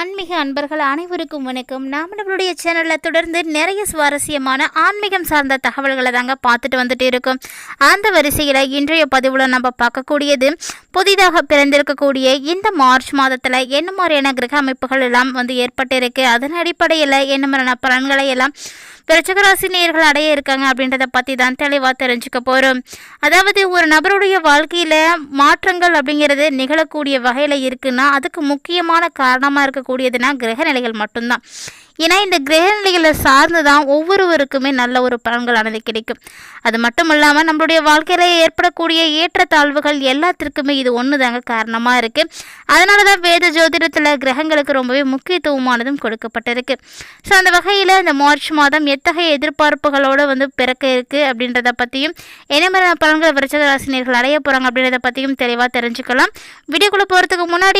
ஆன்மீக அன்பர்கள் அனைவருக்கும் வணக்கம். நாம் நம்மளுடைய சேனலில் தொடர்ந்து நிறைய சுவாரஸ்யமான ஆன்மீகம் சார்ந்த தகவல்களை தாங்க பார்த்துட்டு வந்துட்டு இருக்கோம். அந்த வரிசையில் இன்றைய பதிவில் நம்ம பார்க்கக்கூடியது புதிதாக பிறந்திருக்கக்கூடிய இந்த மார்ச் மாதத்தில் என்ன மாதிரியான கிரக அமைப்புகள் எல்லாம் வந்து ஏற்பட்டிருக்கு அதன் அடிப்படையில் என்ன மாதிரியான பலன்களை எல்லாம் விருச்சகராசி நேர்கள் அடைய இருக்காங்க அப்படின்றத பற்றி தான் தெளிவாக தெரிஞ்சுக்க போகிறோம் அதாவது ஒரு நபருடைய வாழ்க்கையில் மாற்றங்கள் அப்படிங்கிறது நிகழக்கூடிய வகையில் இருக்குன்னா அதுக்கு முக்கியமான காரணமாக இருக்கக்கூடியதுன்னா கிரக நிலைகள் மட்டும்தான். ஏன்னா இந்த கிரக நிலைகளை சார்ந்து தான் ஒவ்வொருவருக்குமே நல்ல ஒரு பலன்களானது கிடைக்கும். அது மட்டும் இல்லாமல் நம்மளுடைய வாழ்க்கையில் ஏற்படக்கூடிய ஏற்றத்தாழ்வுகள் எல்லாத்திற்குமே இது ஒன்று தாங்க காரணமாக இருக்குது அதனால தான் வேத ஜோதிடத்தில் கிரகங்களுக்கு ரொம்பவே முக்கியத்துவமானதும் கொடுக்கப்பட்டிருக்கு. ஸோ அந்த வகையில் இந்த மார்ச் மாதம் எத்தகைய எதிர்பார்ப்புகளோடு வந்து பிறக்க இருக்குது அப்படின்றத பற்றியும் என்ன மாதிரியான பலன்கள் விருச்சக ராசினியர்கள் அடைய போகிறாங்க அப்படின்றத பற்றியும் தெளிவாக தெரிஞ்சுக்கலாம். வீடியோக்குள்ளே போகிறதுக்கு முன்னாடி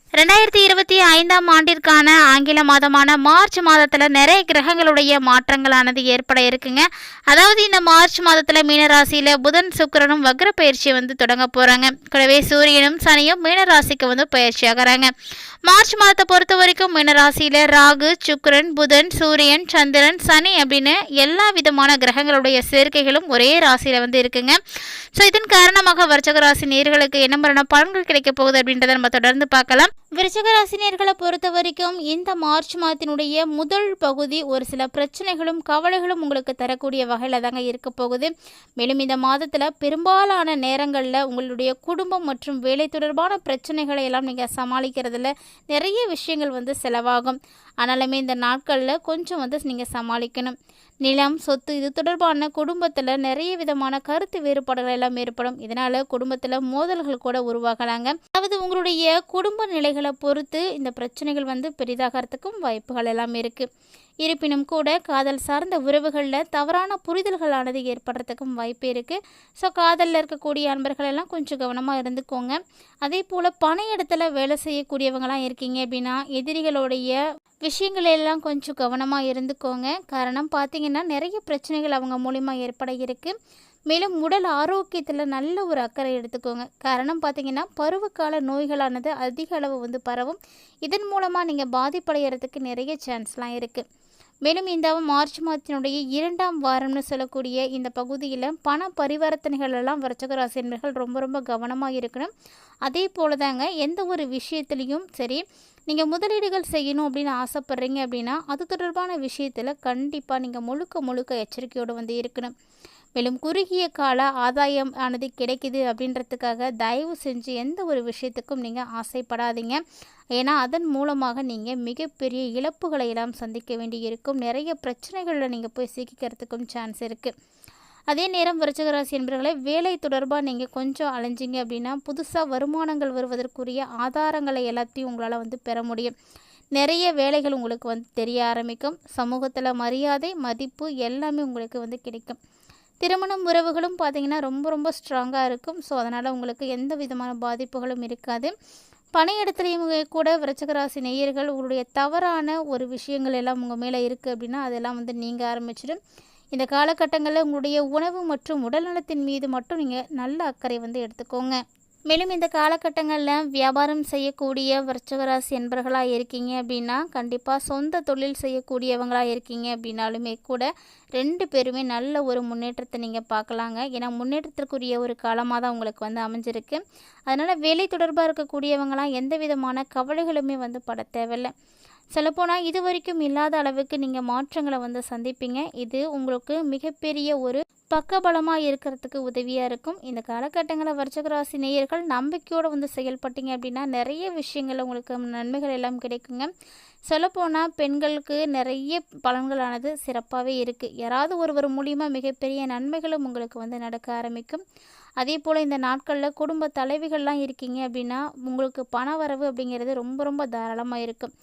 ரெண்டாயிரத்தி இருபத்தி ஐந்தாம் ஆண்டிற்கான ஆங்கில மாதமான மார்ச் மாதத்தில் நிறைய கிரகங்களுடைய மாற்றங்களானது ஏற்பட இருக்குங்க. அதாவது இந்த மார்ச் மாதத்தில் மீனராசியில் புதன் சுக்கரனும் வக்ர பயிற்சியை வந்து தொடங்க போகிறாங்க கூடவே சூரியனும் சனியும் மீனராசிக்கு வந்து பயிற்சி ஆகிறாங்க. மார்ச் மாதத்தை பொறுத்த வரைக்கும் மீனராசியில் ராகு சுக்கரன் புதன் சூரியன் சந்திரன் சனி அப்படின்னு எல்லா விதமான கிரகங்களுடைய சேர்க்கைகளும் ஒரே ராசியில் வந்து இருக்குங்க. ஸோ இதன் காரணமாக வர்ச்சக ராசி நேர்களுக்கு என்ன மாதிரியான பலன்கள் கிடைக்க போகுது அப்படின்றத நம்ம தொடர்ந்து பார்க்கலாம். விருச்சகராசினியர்களை பொறுத்த வரைக்கும் இந்த மார்ச் மாதத்தினுடைய முதல் பகுதி ஒரு சில பிரச்சனைகளும் கவலைகளும் உங்களுக்கு தரக்கூடிய வகையில் தாங்க இருக்க போகுது. மேலும் இந்த மாதத்தில் பெரும்பாலான நேரங்களில் உங்களுடைய குடும்பம் மற்றும் வேலை தொடர்பான பிரச்சனைகளை எல்லாம் நீங்கள் சமாளிக்கிறதுல நிறைய விஷயங்கள் வந்து செலவாகும். ஆனாலுமே இந்த நாட்களில் கொஞ்சம் வந்து நீங்கள் சமாளிக்கணும். நிலம் சொத்து இது தொடர்பான குடும்பத்தில் நிறைய விதமான கருத்து வேறுபாடுகள் எல்லாம் ஏற்படும். இதனால் குடும்பத்தில் மோதல்கள் கூட உருவாகலாங்க. அதாவது உங்களுடைய குடும்ப நிலைகளை பொறுத்து இந்த பிரச்சனைகள் வந்து பெரிதாகிறதுக்கும் வாய்ப்புகள் எல்லாம் இருக்குது இருப்பினும் கூட காதல் சார்ந்த உறவுகளில் தவறான புரிதல்களானது ஏற்படுறதுக்கும் வாய்ப்பு இருக்குது ஸோ காதலில் இருக்கக்கூடிய அன்பர்கள் எல்லாம் கொஞ்சம் கவனமாக இருந்துக்கோங்க. அதே போல் பண இடத்துல வேலை செய்யக்கூடியவங்களாம் இருக்கீங்க அப்படின்னா எதிரிகளுடைய விஷயங்களெல்லாம் கொஞ்சம் கவனமாக இருந்துக்கோங்க. காரணம் பார்த்தீங்கன்னா நிறைய பிரச்சனைகள் அவங்க மூலிமா ஏற்பட இருக்குது மேலும் உடல் ஆரோக்கியத்தில் நல்ல ஒரு அக்கறை எடுத்துக்கோங்க. காரணம் பார்த்தீங்கன்னா பருவகால நோய்களானது அதிக அளவு வந்து பரவும். இதன் மூலமாக நீங்கள் பாதிப்படைகிறதுக்கு நிறைய சான்ஸ்லாம் இருக்குது மேலும் இந்த மார்ச் மாதத்தினுடைய இரண்டாம் வாரம்னு சொல்லக்கூடிய இந்த பகுதியில் பண பரிவர்த்தனைகள் எல்லாம் வர்ச்சக ரொம்ப ரொம்ப கவனமாக இருக்கணும். அதே போல தாங்க எந்த ஒரு விஷயத்துலேயும் சரி நீங்கள் முதலீடுகள் செய்யணும் அப்படின்னு ஆசைப்பட்றீங்க அப்படின்னா அது தொடர்பான விஷயத்தில் கண்டிப்பாக நீங்கள் முழுக்க முழுக்க எச்சரிக்கையோடு வந்து இருக்கணும். மேலும் குறுகிய கால ஆதாயம் ஆனது கிடைக்குது அப்படின்றதுக்காக தயவு செஞ்சு எந்த ஒரு விஷயத்துக்கும் நீங்கள் ஆசைப்படாதீங்க. ஏன்னா அதன் மூலமாக நீங்கள் மிகப்பெரிய இழப்புகளை எல்லாம் சந்திக்க வேண்டி இருக்கும் நிறைய பிரச்சனைகளில் நீங்கள் போய் சிக்கிக்கிறதுக்கும் சான்ஸ் இருக்குது அதே நேரம் விருச்சகராசி என்பவர்களை வேலை தொடர்பாக நீங்கள் கொஞ்சம் அலைஞ்சிங்க அப்படின்னா புதுசாக வருமானங்கள் வருவதற்குரிய ஆதாரங்களை எல்லாத்தையும் உங்களால் வந்து பெற முடியும். நிறைய வேலைகள் உங்களுக்கு வந்து தெரிய ஆரம்பிக்கும். சமூகத்தில் மரியாதை மதிப்பு எல்லாமே உங்களுக்கு வந்து கிடைக்கும். திருமணம் உறவுகளும் பார்த்திங்கன்னா ரொம்ப ரொம்ப ஸ்ட்ராங்காக இருக்கும். ஸோ அதனால் உங்களுக்கு எந்த விதமான பாதிப்புகளும் இருக்காது. பணியிடத்துலையும் கூட விரச்சகராசி நேயர்கள் உங்களுடைய தவறான ஒரு விஷயங்கள் எல்லாம் உங்கள் மேலே இருக்குது அப்படின்னா அதெல்லாம் வந்து நீங்கள் ஆரம்பிச்சிடும் இந்த காலகட்டங்களில் உங்களுடைய உணவு மற்றும் உடல்நலத்தின் மீது மட்டும் நீங்கள் நல்ல அக்கறை வந்து எடுத்துக்கோங்க. மேலும் இந்த காலகட்டங்களில் வியாபாரம் செய்யக்கூடிய விருச்சகராசி என்பர்களாக இருக்கீங்க அப்படின்னா கண்டிப்பாக சொந்த தொழில் செய்யக்கூடியவங்களாக இருக்கீங்க அப்படின்னாலுமே கூட ரெண்டு பேருமே நல்ல ஒரு முன்னேற்றத்தை நீங்கள் பார்க்கலாங்க. ஏன்னா முன்னேற்றத்திற்குரிய ஒரு காலமாக தான் உங்களுக்கு வந்து அமைஞ்சிருக்கு. அதனால் வேலை தொடர்பாக இருக்கக்கூடியவங்களாம் எந்த விதமான கவலைகளுமே வந்து பட தேவையில்லை. சொல்லப்போனால் இது வரைக்கும் இல்லாத அளவுக்கு நீங்கள் மாற்றங்களை வந்து சந்திப்பீங்க. இது உங்களுக்கு மிகப்பெரிய ஒரு பக்கபலமாக இருக்கிறதுக்கு உதவியாக இருக்கும். இந்த காலகட்டங்களில் வர்ச்சகராசி நேயர்கள் நம்பிக்கையோடு வந்து செயல்பட்டீங்க அப்படின்னா நிறைய விஷயங்கள் உங்களுக்கு நன்மைகள் எல்லாம் கிடைக்குங்க. சொல்லப்போனால் பெண்களுக்கு நிறைய பலன்களானது சிறப்பாகவே இருக்குது யாராவது ஒருவர் மூலியமாக மிகப்பெரிய நன்மைகளும் உங்களுக்கு வந்து நடக்க ஆரம்பிக்கும். அதே போல் இந்த நாட்களில் குடும்ப தலைவிகள்லாம் இருக்கீங்க அப்படின்னா உங்களுக்கு பண வரவு அப்படிங்கிறது ரொம்ப ரொம்ப தாராளமாக இருக்கும்.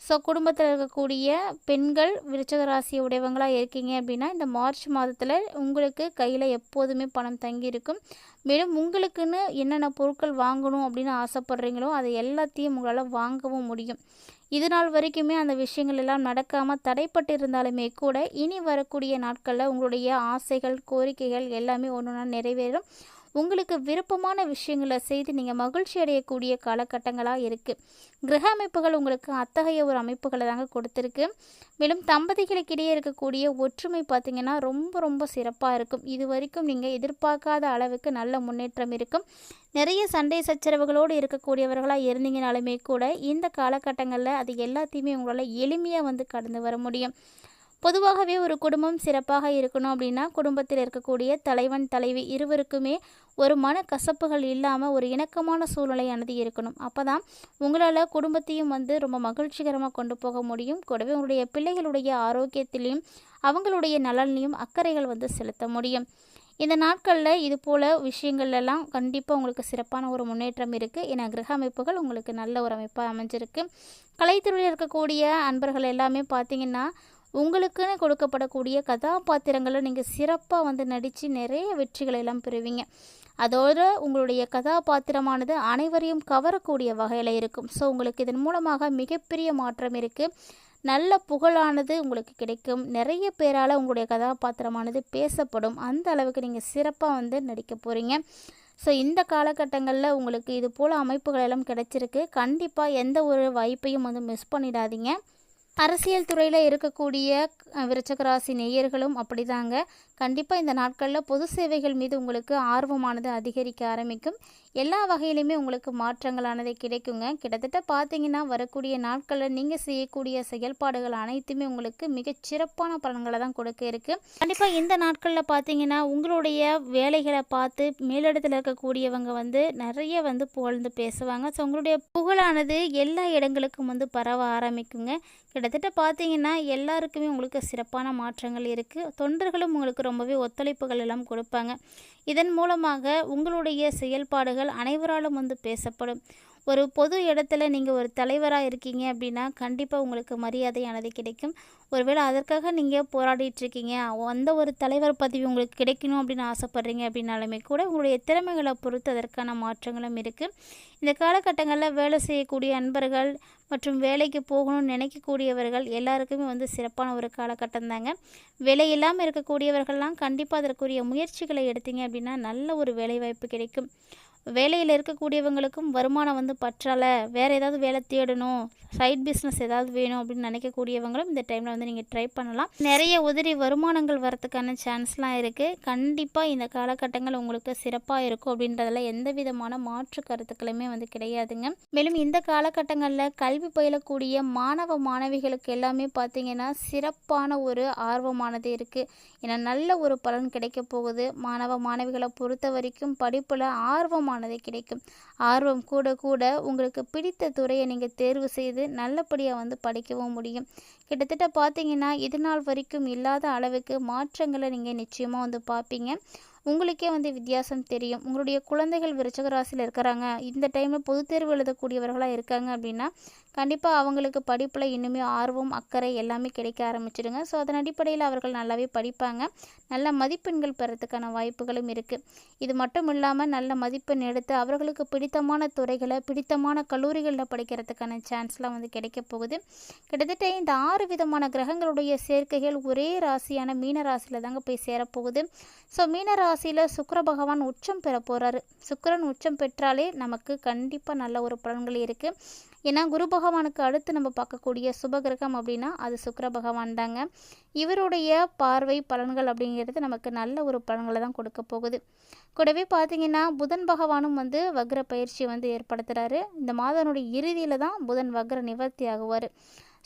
ஸோ குடும்பத்தில் இருக்கக்கூடிய பெண்கள் விருச்சக ராசி உடையவங்களாக இருக்கீங்க அப்படின்னா இந்த மார்ச் மாதத்தில் உங்களுக்கு கையில் எப்போதுமே பணம் தங்கியிருக்கும். மேலும் உங்களுக்குன்னு என்னென்ன பொருட்கள் வாங்கணும் அப்படின்னு ஆசைப்பட்றீங்களோ அதை எல்லாத்தையும் உங்களால் வாங்கவும் முடியும். இது நாள் வரைக்குமே அந்த விஷயங்கள் எல்லாம் நடக்காமல் தடைப்பட்டு இருந்தாலுமே கூட இனி வரக்கூடிய நாட்களில் உங்களுடைய ஆசைகள் கோரிக்கைகள் எல்லாமே ஒன்று ஒன்றா நிறைவேறும். உங்களுக்கு விருப்பமான விஷயங்களை செய்து நீங்கள் மகிழ்ச்சி அடையக்கூடிய காலகட்டங்களாக இருக்குது கிரக அமைப்புகள் உங்களுக்கு அத்தகைய ஒரு அமைப்புகளை தாங்க கொடுத்துருக்கு. மேலும் தம்பதிகளுக்கிடையே இருக்கக்கூடிய ஒற்றுமை பார்த்திங்கன்னா ரொம்ப ரொம்ப சிறப்பாக இருக்கும். இது வரைக்கும் நீங்கள் எதிர்பார்க்காத அளவுக்கு நல்ல முன்னேற்றம் இருக்கும். நிறைய சண்டை சச்சரவுகளோடு இருக்கக்கூடியவர்களாக இருந்தீங்கனாலுமே கூட இந்த காலகட்டங்களில் அது எல்லாத்தையுமே உங்களால் எளிமையாக வந்து கடந்து வர முடியும். பொதுவாகவே ஒரு குடும்பம் சிறப்பாக இருக்கணும் அப்படின்னா குடும்பத்தில் இருக்கக்கூடிய தலைவன் தலைவி இருவருக்குமே ஒரு மன கசப்புகள் இல்லாமல் ஒரு இணக்கமான சூழ்நிலையானது இருக்கணும். அப்போ தான் உங்களால் குடும்பத்தையும் வந்து ரொம்ப மகிழ்ச்சிகரமாக கொண்டு போக முடியும். கூடவே உங்களுடைய பிள்ளைகளுடைய ஆரோக்கியத்திலையும் அவங்களுடைய நலன்லையும் அக்கறைகள் வந்து செலுத்த முடியும். இந்த நாட்களில் இது போல் விஷயங்கள்லாம் கண்டிப்பாக உங்களுக்கு சிறப்பான ஒரு முன்னேற்றம் இருக்குது ஏன்னா கிரக அமைப்புகள் உங்களுக்கு நல்ல ஒரு அமைப்பாக அமைஞ்சிருக்கு. கலைத்துறையில் இருக்கக்கூடிய அன்பர்கள் எல்லாமே பார்த்திங்கன்னா உங்களுக்குன்னு கொடுக்கப்படக்கூடிய கதாபாத்திரங்களை நீங்கள் சிறப்பாக வந்து நடித்து நிறைய வெற்றிகளை எல்லாம் பெறுவீங்க. அதோடு உங்களுடைய கதாபாத்திரமானது அனைவரையும் கவரக்கூடிய வகையில் இருக்கும். ஸோ உங்களுக்கு இதன் மூலமாக மிகப்பெரிய மாற்றம் இருக்குது நல்ல புகழானது உங்களுக்கு கிடைக்கும். நிறைய பேரால் உங்களுடைய கதாபாத்திரமானது பேசப்படும். அந்த அளவுக்கு நீங்கள் சிறப்பாக வந்து நடிக்க போகிறீங்க ஸோ இந்த காலகட்டங்களில் உங்களுக்கு இது போல் அமைப்புகள் எல்லாம் கிடைச்சிருக்கு. கண்டிப்பாக எந்த ஒரு வாய்ப்பையும் வந்து மிஸ் பண்ணிடாதீங்க. அரசியல் துறையில் இருக்கக்கூடிய விருச்சகராசி நேயர்களும் அப்படிதாங்க. கண்டிப்பாக இந்த நாட்களில் பொது சேவைகள் மீது உங்களுக்கு ஆர்வமானது அதிகரிக்க ஆரம்பிக்கும். எல்லா வகையிலுமே உங்களுக்கு மாற்றங்களானது கிடைக்குங்க. கிட்டத்தட்ட பார்த்தீங்கன்னா வரக்கூடிய நாட்களில் நீங்கள் செய்யக்கூடிய செயல்பாடுகள் அனைத்துமே உங்களுக்கு மிகச் சிறப்பான பலன்களை தான் கொடுக்க இருக்குது கண்டிப்பாக இந்த நாட்களில் பார்த்தீங்கன்னா உங்களுடைய வேலைகளை பார்த்து மேலிடத்தில் இருக்கக்கூடியவங்க வந்து நிறைய வந்து புகழ்ந்து பேசுவாங்க. ஸோ உங்களுடைய புகழானது எல்லா இடங்களுக்கும் வந்து பரவ ஆரம்பிக்குங்க. கிட்டத்தட்ட பார்த்தீங்கன்னா எல்லாருக்குமே உங்களுக்கு சிறப்பான மாற்றங்கள் இருக்குது தொண்டர்களும் உங்களுக்கு ரொம்பவே ஒத்துழைப்புகள் எல்லாம் கொடுப்பாங்க. இதன் மூலமாக உங்களுடைய செயல்பாடுகள் அனைவராலும் வந்து பேசப்படும். ஒரு பொது இடத்துல நீங்கள் ஒரு தலைவராக இருக்கீங்க அப்படின்னா கண்டிப்பாக உங்களுக்கு மரியாதையானது கிடைக்கும். ஒருவேளை அதற்காக நீங்கள் போராடிட்டுருக்கீங்க அந்த ஒரு தலைவர் பதவி உங்களுக்கு கிடைக்கணும் அப்படின்னு ஆசைப்பட்றீங்க அப்படின்னாலுமே கூட உங்களுடைய திறமைகளை பொறுத்து அதற்கான மாற்றங்களும் இருக்குது இந்த காலகட்டங்களில் வேலை செய்யக்கூடிய அன்பர்கள் மற்றும் வேலைக்கு போகணும்னு நினைக்கக்கூடியவர்கள் எல்லாருக்குமே வந்து சிறப்பான ஒரு காலகட்டம் தாங்க வேலை இல்லாமல் இருக்கக்கூடியவர்கள்லாம் கண்டிப்பாக அதற்குரிய முயற்சிகளை எடுத்தீங்க அப்படின்னா நல்ல ஒரு வேலைவாய்ப்பு கிடைக்கும். வேலையில் இருக்கக்கூடியவங்களுக்கும் வருமானம் வந்து பற்றலை. வேறு ஏதாவது வேலை தேடணும். சைட் பிஸ்னஸ் ஏதாவது வேணும் அப்படின்னு நினைக்கக்கூடியவங்களும் இந்த டைமில் வந்து நீங்கள் ட்ரை பண்ணலாம். நிறைய உதிரி வருமானங்கள் வரத்துக்கான சான்ஸ்லாம் இருக்குது கண்டிப்பாக இந்த காலகட்டங்கள் உங்களுக்கு சிறப்பாக இருக்கும் அப்படின்றதில் எந்த விதமான மாற்று கருத்துக்களுமே வந்து கிடையாதுங்க. மேலும் இந்த காலகட்டங்களில் கல்வி பயிலக்கூடிய மாணவ மாணவிகளுக்கு எல்லாமே பார்த்திங்கன்னா சிறப்பான ஒரு ஆர்வமானது இருக்குது ஏன்னா நல்ல ஒரு பலன் கிடைக்க போகுது. மாணவ மாணவிகளை பொறுத்த வரைக்கும் படிப்பில் ஆர்வம் ஆர்வமானது கிடைக்கும். ஆர்வம் கூட கூட உங்களுக்கு பிடித்த துறையை நீங்கள் தேர்வு செய்து நல்லபடியாக வந்து படிக்கவும் முடியும். கிட்டத்தட்ட பார்த்தீங்கன்னா இது நாள் வரைக்கும் இல்லாத அளவுக்கு மாற்றங்களை நீங்கள் நிச்சயமாக வந்து பார்ப்பீங்க உங்களுக்கே வந்து வித்தியாசம் தெரியும். உங்களுடைய குழந்தைகள் விருச்சக ராசியில் இருக்கிறாங்க. இந்த டைமில் பொதுத் தேர்வு எழுதக்கூடியவர்களாக இருக்காங்க அப்படின்னா கண்டிப்பாக அவங்களுக்கு படிப்பில் இன்னுமே ஆர்வம் அக்கறை எல்லாமே கிடைக்க ஆரம்பிச்சிடுங்க. ஸோ அதன் அடிப்படையில் அவர்கள் நல்லாவே படிப்பாங்க. நல்ல மதிப்பெண்கள் பெறத்துக்கான வாய்ப்புகளும் இருக்குது இது மட்டும் இல்லாமல் நல்ல மதிப்பெண் எடுத்து அவர்களுக்கு பிடித்தமான துறைகளை பிடித்தமான கல்லூரிகளில் படிக்கிறதுக்கான சான்ஸ்லாம் வந்து கிடைக்க போகுது. கிட்டத்தட்ட இந்த ஆறு விதமான கிரகங்களுடைய சேர்க்கைகள் ஒரே ராசியான மீன ராசியில் தாங்க போய் சேரப்போகுது ஸோ மீன ராசியில் சுக்கர பகவான் உச்சம் பெற போகிறாரு சுக்கரன் உச்சம் பெற்றாலே நமக்கு கண்டிப்பாக நல்ல ஒரு பலன்கள் இருக்குது ஏன்னா குரு பகவானுக்கு அடுத்து நம்ம பார்க்கக்கூடிய சுபகிரகம் அப்படின்னா அது சுக்கர பகவான் தாங்க. இவருடைய பார்வை பலன்கள் அப்படிங்கிறது நமக்கு நல்ல ஒரு பலன்களை தான் கொடுக்க போகுது. கூடவே பார்த்தீங்கன்னா புதன் பகவானும் வந்து வக்ர பயிற்சி வந்து ஏற்படுத்துகிறாரு இந்த மாதனுடைய இறுதியில் தான் புதன் வக்ர நிவர்த்தி ஆகுவார்.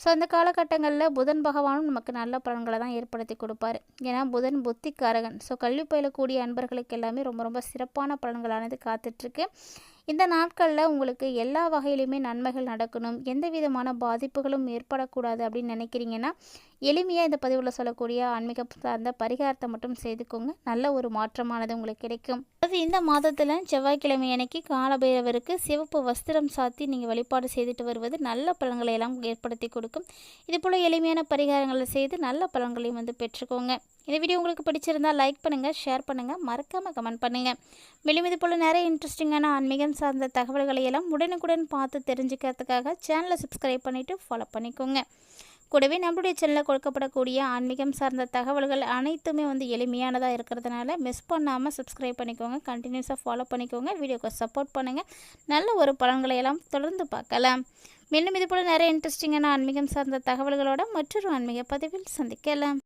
ஸோ அந்த காலகட்டங்களில் புதன் பகவானும் நமக்கு நல்ல பலன்களை தான் ஏற்படுத்தி கொடுப்பாரு. ஏன்னா புதன் புத்திக்காரகன். ஸோ கல்வி பயிலக்கூடிய அன்பர்களுக்கு எல்லாமே ரொம்ப ரொம்ப சிறப்பான பலன்களானது காத்துட்ருக்கு இந்த நாட்களில் உங்களுக்கு எல்லா வகையிலுமே நன்மைகள் நடக்கணும். எந்த விதமான பாதிப்புகளும் ஏற்படக்கூடாது அப்படின்னு நினைக்கிறீங்கன்னா எளிமையாக இந்த பதிவில் சொல்லக்கூடிய ஆன்மீக சார்ந்த பரிகாரத்தை மட்டும் செய்துக்கோங்க. நல்ல ஒரு மாற்றமானது உங்களுக்கு கிடைக்கும். அது இந்த மாதத்தில் செவ்வாய்க்கிழமை அன்னைக்கு காலபைரவருக்கு சிவப்பு வஸ்திரம் சாத்தி நீங்கள் வழிபாடு செய்துட்டு வருவது நல்ல பலன்களை எல்லாம் ஏற்படுத்தி கொடுக்கும். இதுபோல் எளிமையான பரிகாரங்களை செய்து நல்ல பலன்களையும் வந்து பெற்றுக்கோங்க. இந்த வீடியோ உங்களுக்கு பிடிச்சிருந்தா லைக் பண்ணுங்கள் ஷேர் பண்ணுங்கள் மறக்காமல் கமெண்ட் பண்ணுங்கள் மேலும் இது போல் நிறைய இன்ட்ரெஸ்டிங்கான ஆன்மீகம் சார்ந்த தகவல்களை எல்லாம் உடனுக்குடன் பார்த்து தெரிஞ்சுக்கிறதுக்காக சேனலை சப்ஸ்கிரைப் பண்ணிவிட்டு ஃபாலோ பண்ணிக்கோங்க. கூடவே நம்மளுடைய சேனலில் கொடுக்கப்படக்கூடிய ஆன்மீகம் சார்ந்த தகவல்கள் அனைத்துமே வந்து எளிமையானதாக இருக்கிறதுனால மிஸ் பண்ணாமல் சப்ஸ்கிரைப் பண்ணிக்கோங்க. கண்டினியூஸாக ஃபாலோ பண்ணிக்கோங்க. வீடியோக்கு சப்போர்ட் பண்ணுங்கள் நல்ல ஒரு பலன்களை எல்லாம் தொடர்ந்து பார்க்கலாம். மேலும் இது போல் நிறைய இன்ட்ரெஸ்டிங்கான ஆன்மீகம் சார்ந்த தகவல்களோட மற்றொரு ஆன்மீக பதிவில் சந்திக்கலாம்.